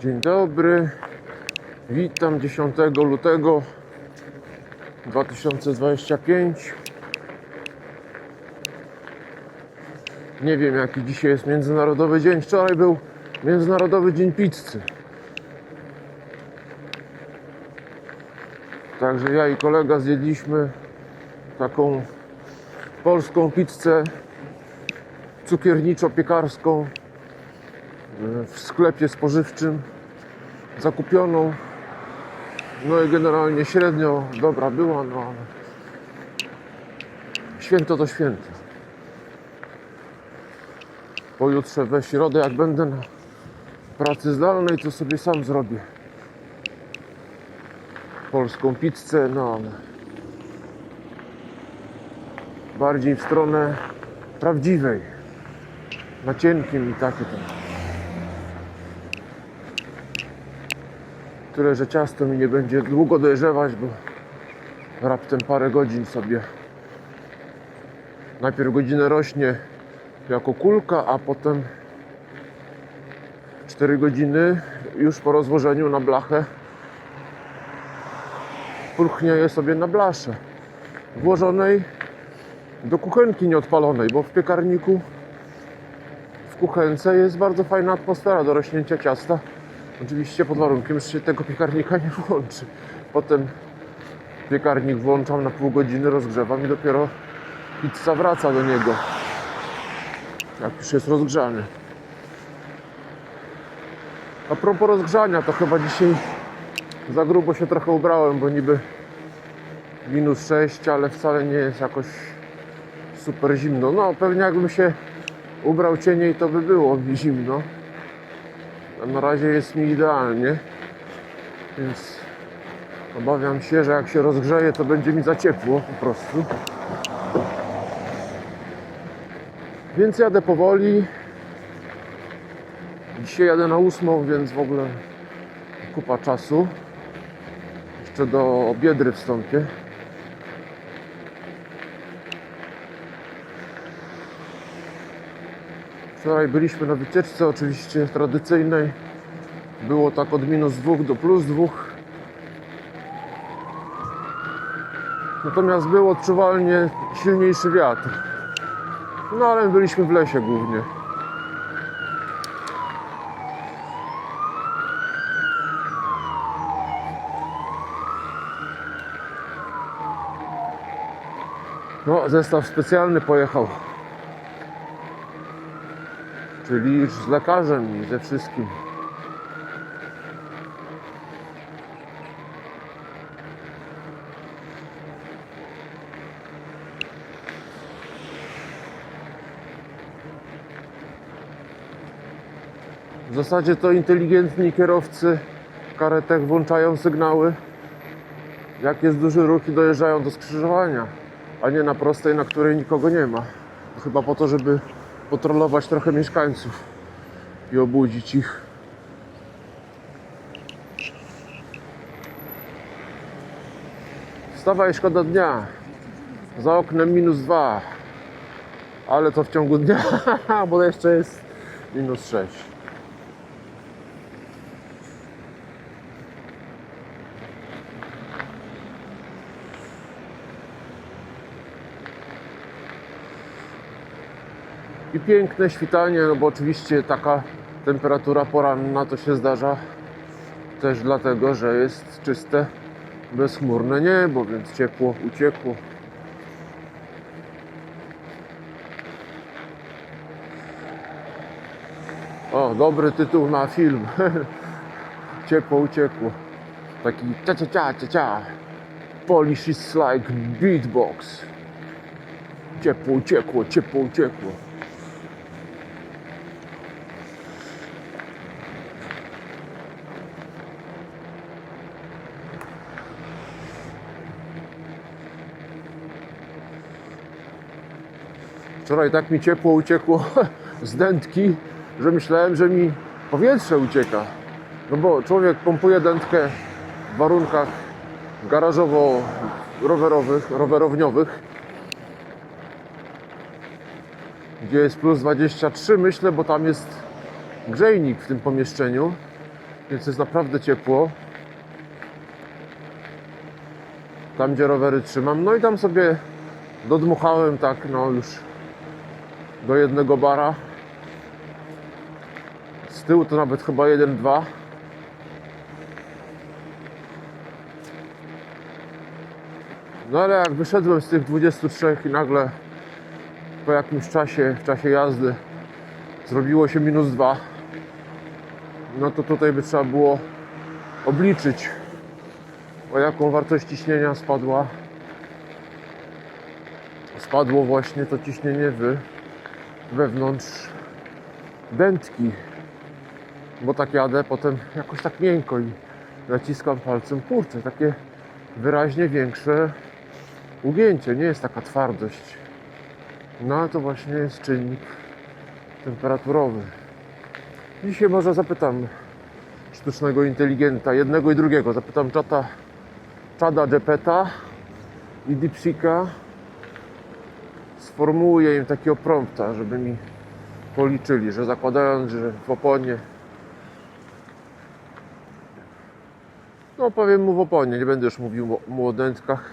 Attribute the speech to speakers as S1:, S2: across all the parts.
S1: Dzień dobry. Witam 10 lutego 2025. Nie wiem jaki dzisiaj jest Międzynarodowy Dzień. Wczoraj był Międzynarodowy Dzień Pizzy. Także ja i kolega zjedliśmy taką polską pizzę cukierniczo-piekarską w sklepie spożywczym zakupioną. No i generalnie średnio dobra była, no ale święto to święto. Pojutrze we środę, jak będę na pracy zdalnej, to sobie sam zrobię polską pizzę, no ale bardziej w stronę prawdziwej, na cienkim i takie tam. Tyle, że ciasto mi nie będzie długo dojrzewać, bo raptem parę godzin sobie najpierw godzinę rośnie jako kulka, a potem 4 godziny już po rozłożeniu na blachę pulchnieje sobie na blaszę włożonej do kuchenki nieodpalonej, bo w piekarniku w kuchence jest bardzo fajna atmosfera do rośnięcia ciasta. Oczywiście pod warunkiem, że się tego piekarnika nie włączy. Potem piekarnik włączam na pół godziny, rozgrzewam i dopiero pizza wraca do niego. Jak już jest rozgrzany. A propos rozgrzania, to chyba dzisiaj za grubo się trochę ubrałem, bo niby minus 6, ale wcale nie jest jakoś super zimno. No pewnie jakbym się ubrał cieniej, to by było mi zimno. Na razie jest mi idealnie, więc obawiam się, że jak się rozgrzeje, to będzie mi za ciepło po prostu. Więc jadę powoli. Dzisiaj jadę na ósmą, więc w ogóle kupa czasu. Jeszcze do Biedry wstąpię. Wczoraj byliśmy na wycieczce, oczywiście tradycyjnej. Było tak od minus dwóch do plus dwóch. Natomiast był odczuwalnie silniejszy wiatr. No ale byliśmy w lesie głównie. No, zestaw specjalny pojechał. Czyli z lekarzem i ze wszystkim. W zasadzie to inteligentni kierowcy karetek włączają sygnały, jak jest duży ruch i dojeżdżają do skrzyżowania, a nie na prostej, na której nikogo nie ma. Chyba po to, żeby potrolować trochę mieszkańców i obudzić ich. Wstawaj, szkoda dnia. Za oknem minus dwa. Ale to w ciągu dnia, bo jeszcze jest minus sześć. I piękne świtanie, no bo oczywiście taka temperatura poranna to się zdarza też dlatego, że jest czyste, bezchmurne niebo, więc ciepło uciekło. O, dobry tytuł na film. ciepło uciekło. Taki cia cia cia cia cia. Polish is like beatbox. Ciepło uciekło, ciepło uciekło. Wczoraj tak mi ciepło uciekło z dętki, że myślałem, że mi powietrze ucieka. No bo człowiek pompuje dętkę w warunkach garażowo-rowerowych, rowerowniowych, gdzie jest plus 23, myślę, bo tam jest grzejnik w tym pomieszczeniu. Więc jest naprawdę ciepło. Tam gdzie rowery trzymam. No i tam sobie dodmuchałem tak no już do jednego bara. Z tyłu to nawet chyba jeden, dwa. No ale jak wyszedłem z tych 23 i nagle po jakimś czasie, w czasie jazdy zrobiło się minus dwa, no to tutaj by trzeba było obliczyć o jaką wartość ciśnienia spadła spadło właśnie to ciśnienie w wewnątrz dętki. Bo tak jadę potem jakoś tak miękko i naciskam palcem kurczę, takie wyraźnie większe ugięcie, nie jest taka twardość. No to właśnie jest czynnik temperaturowy. Dzisiaj może zapytam sztucznego inteligenta, jednego i drugiego. Zapytam czata czada Jepeta i Dipsika sformułuję im takiego prompta, żeby mi policzyli, że zakładając, że w oponie no powiem mu w oponie, nie będę już mówił o- dętkach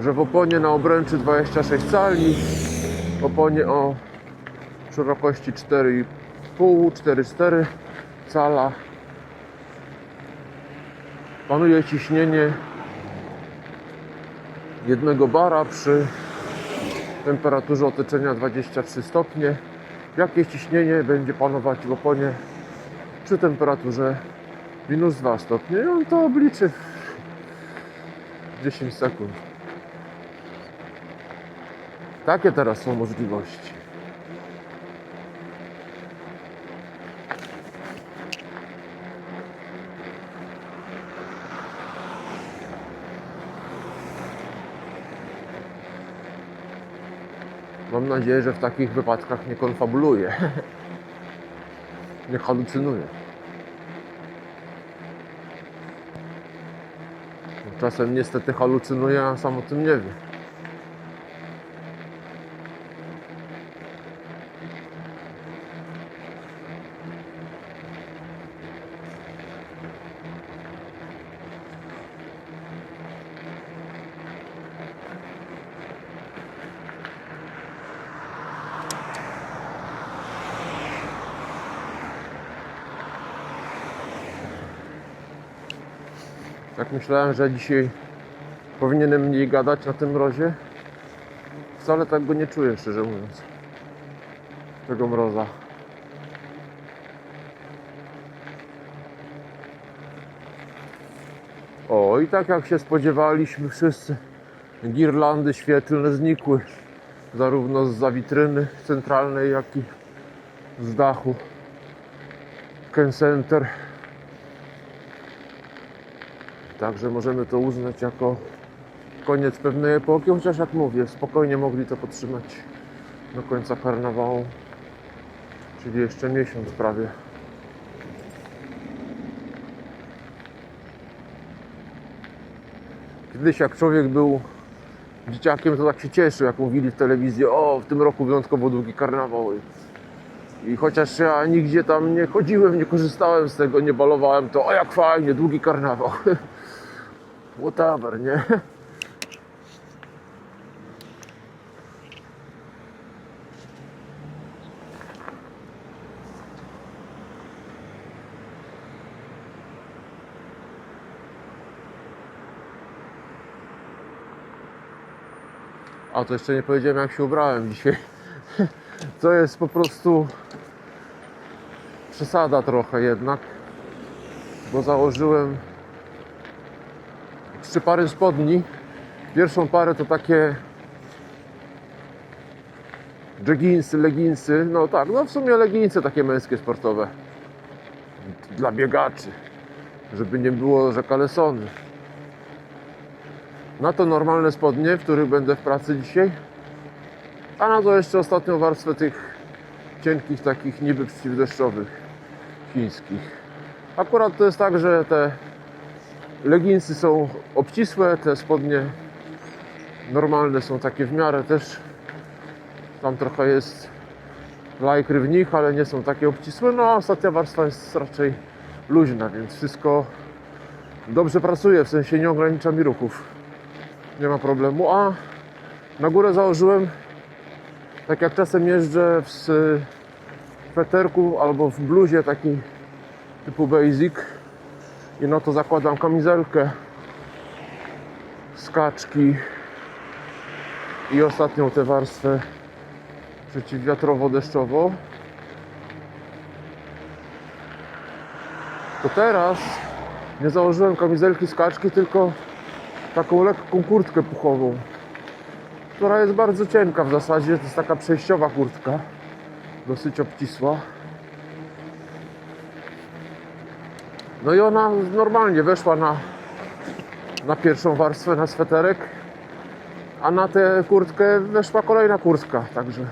S1: że w oponie na obręczy 26 cali w oponie o szerokości 4,5 4,4 cala. Panuje ciśnienie jednego bara przy temperaturze otoczenia 23 stopnie. Jakie ciśnienie będzie panować w oponie przy temperaturze minus 2 stopnie? I on to obliczy w 10 sekund. Takie teraz są możliwości. Mam nadzieję, że w takich wypadkach nie konfabuluję. nie halucynuję. Czasem niestety halucynuję, a sam o tym nie wiem. Tak myślałem, że dzisiaj powinienem mniej gadać na tym mrozie. Wcale tak go nie czuję, szczerze mówiąc. Tego mroza. O, i tak jak się spodziewaliśmy wszyscy, girlandy świetlne znikły. Zarówno z witryny centralnej, jak i z dachu. Ken Center. Także możemy to uznać jako koniec pewnej epoki, chociaż jak mówię, spokojnie mogli to podtrzymać do końca karnawału, czyli jeszcze miesiąc prawie. Kiedyś jak człowiek był dzieciakiem, to tak się cieszył, jak mówili w telewizji, o w tym roku wyjątkowo długi karnawał. I chociaż ja nigdzie tam nie chodziłem, nie korzystałem z tego, nie balowałem, to o jak fajnie, długi karnawał. Whatever, nie? A to jeszcze nie powiedziałem jak się ubrałem dzisiaj. To jest po prostu przesada trochę jednak, bo założyłem trzy pary spodni. Pierwszą parę to takie jogginsy, leginsy. No tak, no w sumie leginsy takie męskie, sportowe. Dla biegaczy. Żeby nie było, że kalesony. Na to normalne spodnie, w których będę w pracy dzisiaj. A na to jeszcze ostatnią warstwę tych cienkich, takich niby przeciwdeszczowych chińskich. Akurat to jest tak, że te leginsy są obcisłe, te spodnie normalne są takie w miarę też. Tam trochę jest lajkry w nich, ale nie są takie obcisłe. No a ostatnia warstwa jest raczej luźna, więc wszystko dobrze pracuje, w sensie nie ogranicza mi ruchów. Nie ma problemu. A na górę założyłem, tak jak czasem jeżdżę w sweterku albo w bluzie taki typu basic i no to zakładam kamizelkę, skaczki i ostatnią tę warstwę przeciwwiatrowo-deszczową. To teraz nie założyłem kamizelki skaczki, tylko taką lekką kurtkę puchową, która jest bardzo cienka w zasadzie. To jest taka przejściowa kurtka, dosyć obcisła. No i ona normalnie weszła na, na pierwszą warstwę, na sweterek, a na tę kurtkę weszła kolejna kurtka, także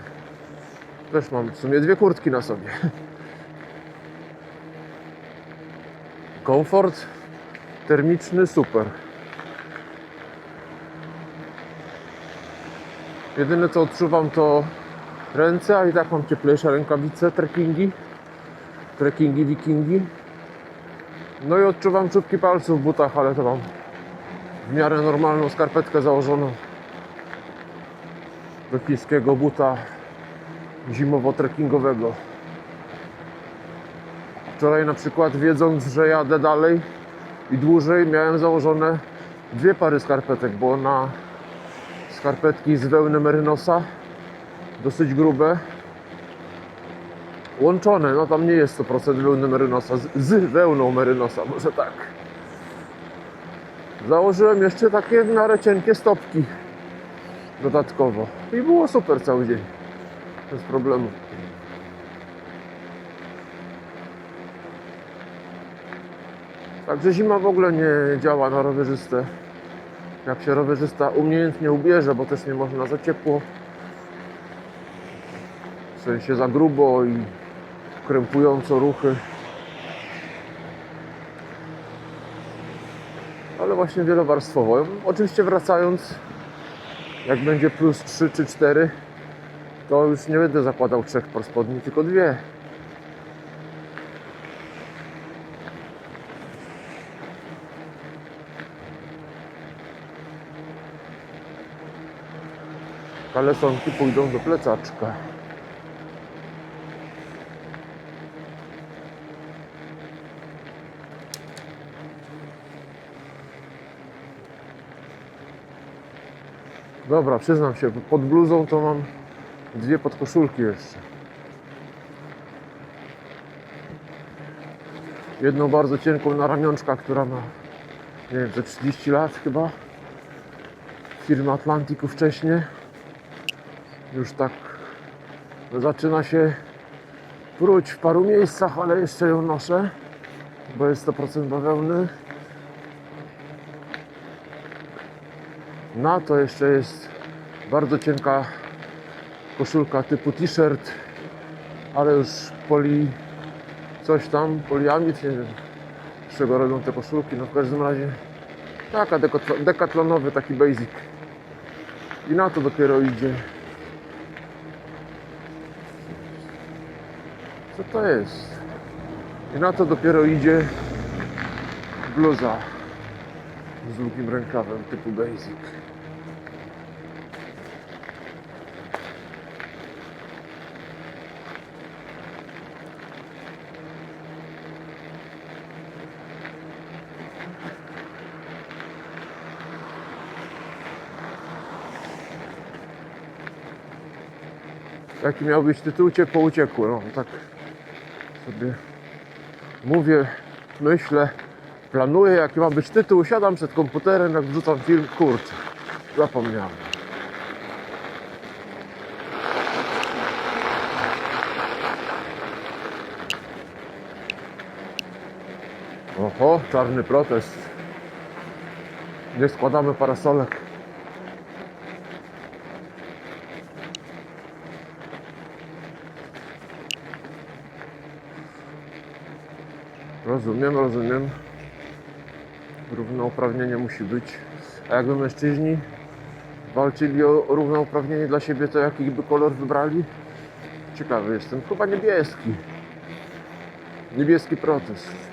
S1: też mam w sumie dwie kurtki na sobie. Komfort termiczny super. Jedyne co odczuwam to ręce, a i tak mam cieplejsze rękawice, trekkingi, trekkingi, wikingi. No i odczuwam czubki palców w butach, ale to mam w miarę normalną skarpetkę założoną do chińskiego buta zimowo-trekkingowego. Wczoraj na przykład wiedząc, że jadę dalej i dłużej miałem założone dwie pary skarpetek, bo na skarpetki z wełny merynosa dosyć grube łączone, no tam nie jest 100% wełny merynosa, z, z wełną merynosa, może tak. Założyłem jeszcze takie miarę cienkie stopki dodatkowo i było super cały dzień, bez problemu. Także zima w ogóle nie działa na rowerzystę. Jak się rowerzysta umiejętnie ubierze, bo też nie można za ciepło, w sensie za grubo i krępująco ruchy. Ale właśnie wielowarstwowo. Oczywiście wracając, jak będzie plus 3 czy 4, to już nie będę zakładał trzech par spodni, tylko dwie. Kalesonki pójdą do plecaczka. Dobra, przyznam się, pod bluzą to mam dwie podkoszulki jeszcze. Jedną bardzo cienką na ramionczkach, która ma, nie wiem, ze 30 lat chyba. Firma Atlantiku wcześniej. Już tak zaczyna się pruć w paru miejscach, ale jeszcze ją noszę, bo jest 100% bawełny. Na to jeszcze jest bardzo cienka koszulka typu t-shirt, ale już poli coś tam, poliamid, nie wiem z czego robią te koszulki, no w każdym razie taka dekatlo- dekatlonowy taki basic. I na to dopiero idzie. Co to jest? I na to dopiero idzie bluza z długim rękawem typu basic. Jaki miał być tytuł? Ciepło uciekło. No tak sobie mówię, myślę, planuję jaki ma być tytuł. Siadam przed komputerem, jak wrzucam film, kurczę, zapomniałem. Oho, czarny protest. Nie składamy parasolek. Rozumiem, rozumiem. Równouprawnienie musi być. A jakby mężczyźni walczyli o równouprawnienie dla siebie, to jaki by kolor wybrali? Ciekawy jestem. Chyba niebieski. Niebieski protest.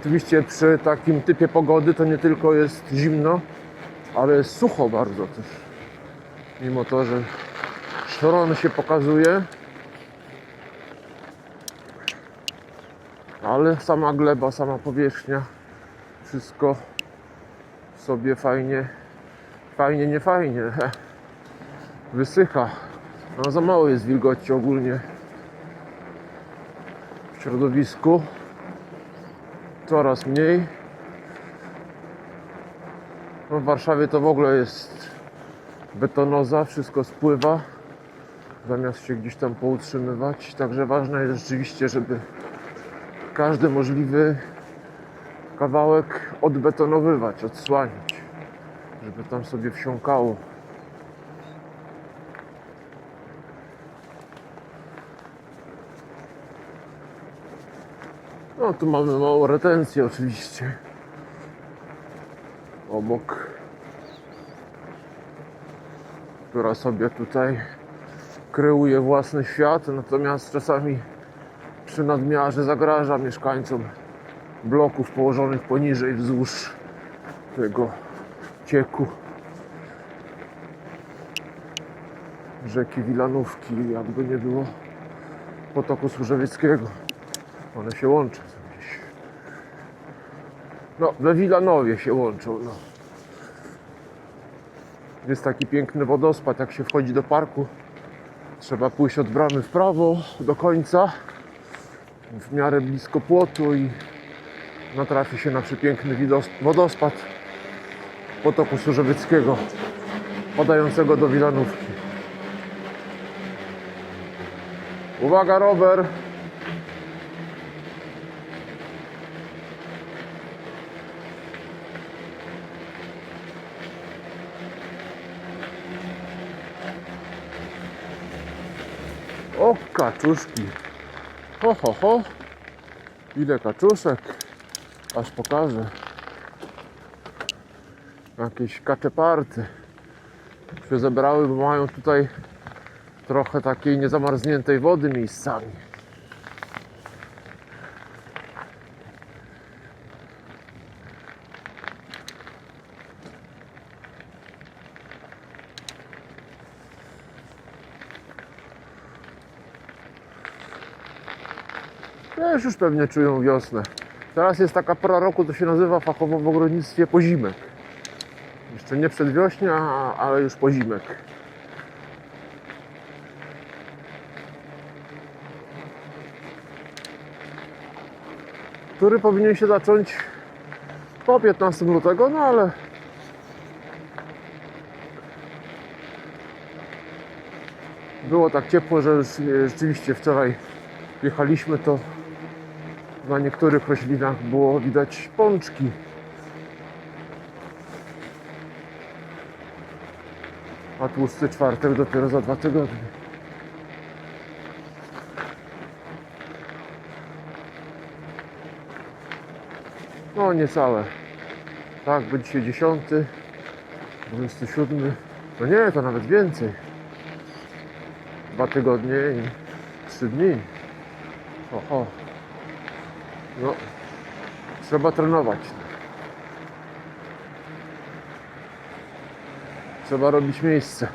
S1: Oczywiście przy takim typie pogody to nie tylko jest zimno, ale jest sucho bardzo też. Mimo to, że szron się pokazuje, ale sama gleba, sama powierzchnia, wszystko sobie fajnie, fajnie, nie fajnie wysycha. No, za mało jest wilgoci ogólnie w środowisku coraz mniej. No w Warszawie to w ogóle jest betonoza, wszystko spływa zamiast się gdzieś tam poutrzymywać. Także ważne jest rzeczywiście, żeby każdy możliwy kawałek odbetonowywać, odsłaniać, żeby tam sobie wsiąkało. No tu mamy małą retencję oczywiście. Obok. Która sobie tutaj kreuje własny świat, natomiast czasami przy nadmiarze zagraża mieszkańcom bloków położonych poniżej wzdłuż tego cieku rzeki Wilanówki, jakby nie było potoku Służewieckiego. One się łączą. No, we Wilanowie się łączą, no. Jest taki piękny wodospad, jak się wchodzi do parku. Trzeba pójść od bramy w prawo do końca, w miarę blisko płotu i natrafi się na przepiękny wodospad potoku Służewieckiego, padającego do Wilanówki. Uwaga, rower! O, kaczuszki. Ho, ho, ho. Ile kaczuszek. Aż pokażę. Jakieś kaczeparty się zebrały, bo mają tutaj trochę takiej niezamarzniętej wody miejscami. Też już pewnie czują wiosnę. Teraz jest taka pora roku, to się nazywa fachowo w ogrodnictwie pozimek. Jeszcze nie przedwiośnia, ale już pozimek. Który powinien się zacząć po 15 lutego, no ale było tak ciepło, że rzeczywiście wczoraj jechaliśmy, to na niektórych roślinach było widać pączki. A tłusty czwartek dopiero za dwa tygodnie. No niecałe. Tak, bo dzisiaj 10, 27. No nie, to nawet więcej. Dwa tygodnie i trzy dni. Oho. No, trzeba trenować. Trzeba robić miejsce.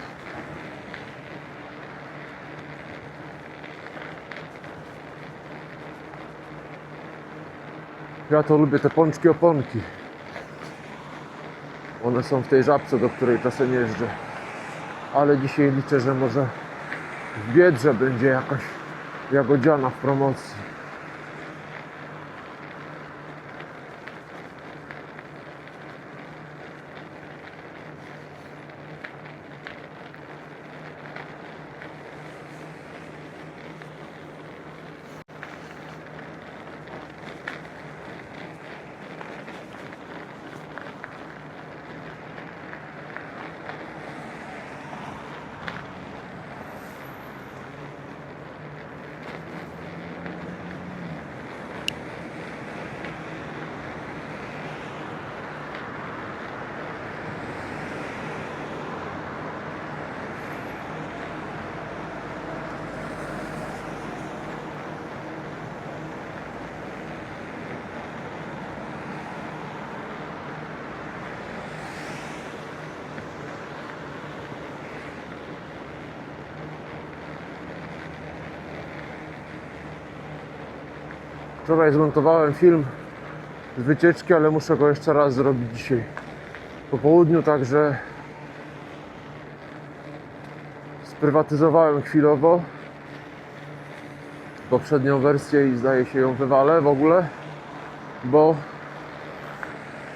S1: Ja to lubię te pączki oponki. One są w tej żabce, do której czasem jeżdżę. Ale dzisiaj liczę, że może w Biedrze będzie jakaś jagodziana w promocji. Wczoraj zmontowałem film z wycieczki, ale muszę go jeszcze raz zrobić dzisiaj po południu, także sprywatyzowałem chwilowo poprzednią wersję i zdaje się ją wywalę w ogóle, bo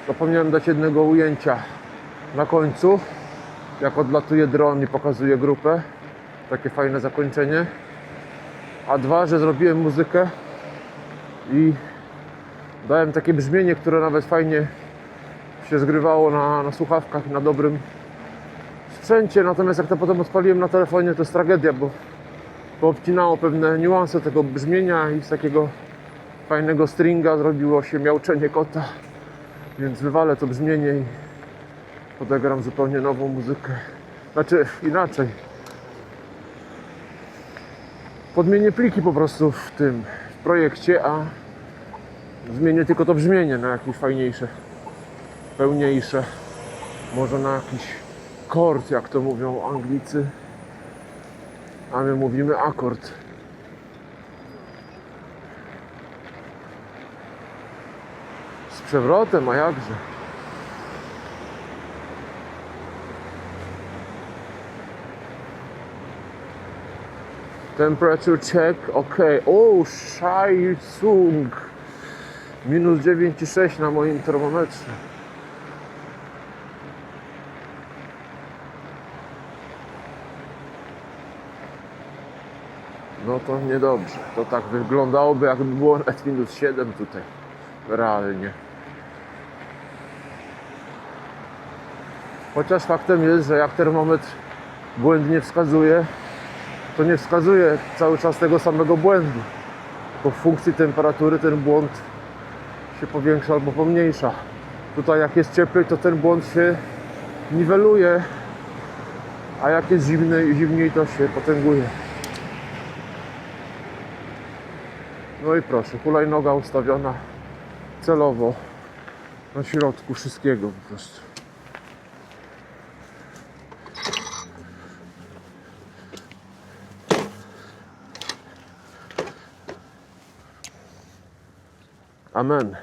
S1: zapomniałem dać jednego ujęcia na końcu, jak odlatuje dron i pokazuje grupę. Takie fajne zakończenie. A dwa, że zrobiłem muzykę i dałem takie brzmienie, które nawet fajnie się zgrywało na, na słuchawkach, na dobrym sprzęcie. Natomiast jak to potem odpaliłem na telefonie, to jest tragedia, bo poobcinało pewne niuanse tego brzmienia i z takiego fajnego stringa zrobiło się miauczenie kota. Więc wywalę to brzmienie i podegram zupełnie nową muzykę. Znaczy inaczej. Podmienię pliki po prostu w tym projekcie, a zmienię tylko to brzmienie na jakieś fajniejsze, pełniejsze. Może na jakiś kord, jak to mówią Anglicy. A my mówimy akord. Z przewrotem, a jakże? Temperature check, ok. O, Shai Minus 9,6 na moim termometrze. No to niedobrze. To tak wyglądałoby, jakby było nawet minus 7 tutaj. Realnie. Chociaż faktem jest, że jak termometr błędnie wskazuje, to nie wskazuje cały czas tego samego błędu. Bo w funkcji temperatury ten błąd się powiększa albo pomniejsza. Tutaj jak jest cieplej, to ten błąd się niweluje, a jak jest zimny, zimniej, to się potęguje. No i proszę, hulajnoga ustawiona celowo na środku wszystkiego po prostu. Amen.